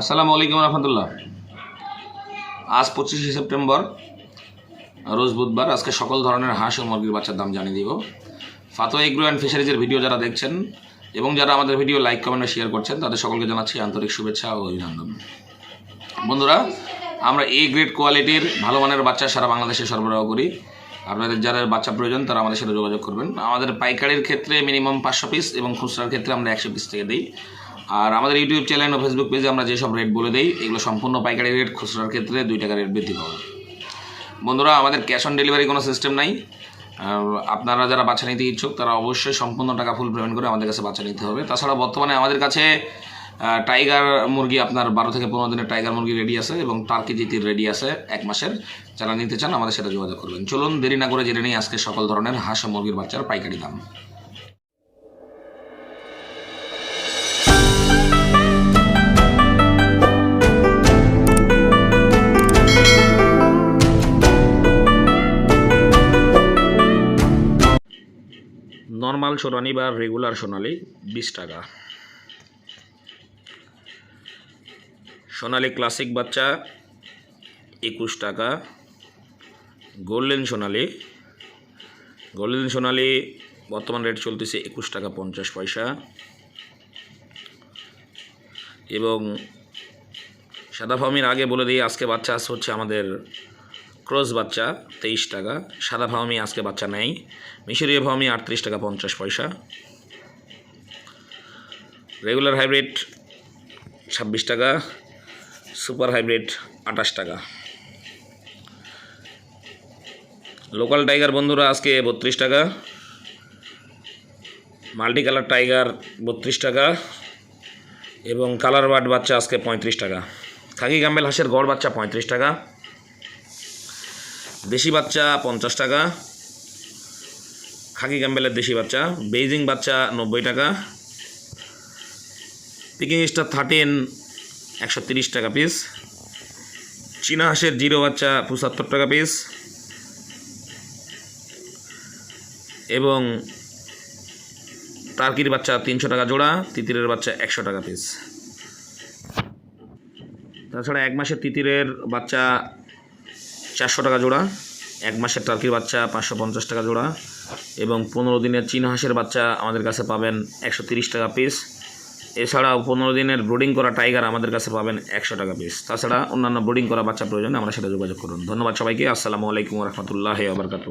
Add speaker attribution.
Speaker 1: আসসালামু আলাইকুম রহমতুল্লাহ। আজ পঁচিশে সেপ্টেম্বর, রোজ বুধবার। আজকে সকল ধরনের হাঁস ও মুরগির বাচ্চার দাম জানিয়ে দিব। ফাতো এগ্রো অ্যান্ড ফিশারিজের ভিডিও যারা দেখছেন এবং যারা আমাদের ভিডিও লাইক, কমেন্ট শেয়ার করছেন, তাদের সকলকে জানাচ্ছি আন্তরিক শুভেচ্ছা ও অভিনন্দন। বন্ধুরা, আমরা এ গ্রেড কোয়ালিটির ভালো মানের বাচ্চা সারা বাংলাদেশে সরবরাহ করি। আপনাদের যারা বাচ্চা প্রয়োজন, তারা আমাদের সাথে যোগাযোগ করবেন। আমাদের পাইকারির ক্ষেত্রে মিনিমাম পাঁচশো পিস এবং খুচরার ক্ষেত্রে আমরা একশো পিস থেকে দিই। আর আমাদের ইউটিউব চ্যানেল ও ফেসবুক পেজে আমরা যেসব রেট বলে দিই, এগুলো সম্পূর্ণ পাইকারি রেট খুচরার ক্ষেত্রে দুই টাকা রেট বৃদ্ধি পাবে। বন্ধুরা, আমাদের ক্যাশ অন ডেলিভারি কোনো সিস্টেম নাই। আপনারা যারা বাচ্চা নিতে ইচ্ছুক, তারা অবশ্যই সম্পূর্ণ টাকা ফুল পেমেন্ট করে আমাদের কাছে বাচ্চা নিতে হবে। তাছাড়া বর্তমানে আমাদের কাছে টাইগার মুরগি আপনার বারো থেকে পনেরো দিনের টাইগার মুরগি রেডি আছে এবং টার্কি জিতির রেডি আছে এক মাসের। যারা নিতে চান, আমাদের সেটা যোগাযোগ করবেন। চলুন, দেরি না করে জেনে নিই আজকে সকল ধরনের হাঁস মুরগির বাচ্চার পাইকারি দাম। নর্মাল সোনালি বা রেগুলার সোনালি বিশ টাকা। সোনালি ক্লাসিক বাচ্চা একুশ টাকা। গোল্ডেন সোনালি। গোল্ডেন সোনালি বর্তমান রেট চলতেছে একুশ টাকা পঞ্চাশ পয়সা। এবং সাদা ফার্মির আগে বলে দিই, আজকে বাচ্চা হচ্ছে আমাদের ক্রস বাচ্চা তেইশ টাকা, সাদা ফার্মি আজকে বাচ্চা নেই, মিশরীয় ফার্মি আটত্রিশ টাকা পঞ্চাশ পয়সা। রেগুলার হাইব্রিড ছাব্বিশ টাকা, সুপার হাইব্রিড আঠাশ টাকা। লোকাল টাইগার বন্ধুরা আজকে বত্রিশ টাকা মাল্টি কালার টাইগার বত্রিশ টাকা, এবং কালার বার্ড বাচ্চা আজকে পঁয়ত্রিশ টাকা। খাকি গাম্বেল হাঁসের গড় বাচ্চা পঁয়ত্রিশ টাকা। দেশি বাচ্চা পঞ্চাশ টাকা, খাকি ক্যাম্বেলের দেশি বাচ্চা, বেইজিং বাচ্চা নব্বই টাকা পিকিং স্টার থার্টিন একশো তিরিশ টাকা পিস চীনা হাঁসের জিরো বাচ্চা পঁচাত্তর টাকা পিস এবং টার্কির বাচ্চা তিনশো টাকা জোড়া, তিতিরের বাচ্চা একশো টাকা পিস তাছাড়া এক মাসের তিতিরের বাচ্চা চারশো টাকা জোড়া, এক মাসের টার্কির বাচ্চা পাঁচশো পঞ্চাশ টাকা জোড়া এবং পনেরো দিনের চীন হাঁসের বাচ্চা আমাদের কাছে পাবেন একশো তিরিশ টাকা পিস এছাড়াও পনেরো দিনের ব্রোডিং করা টাইগার আমাদের কাছে পাবেন একশো টাকা পিস তাছাড়া অন্যান্য ব্রোডিং করা বাচ্চা প্রয়োজন আমরা সেটা যোগাযোগ করুন। ধন্যবাদ সবাইকে। আসসালামু আলাইকুম রহমতুল্লাহ আবরকাত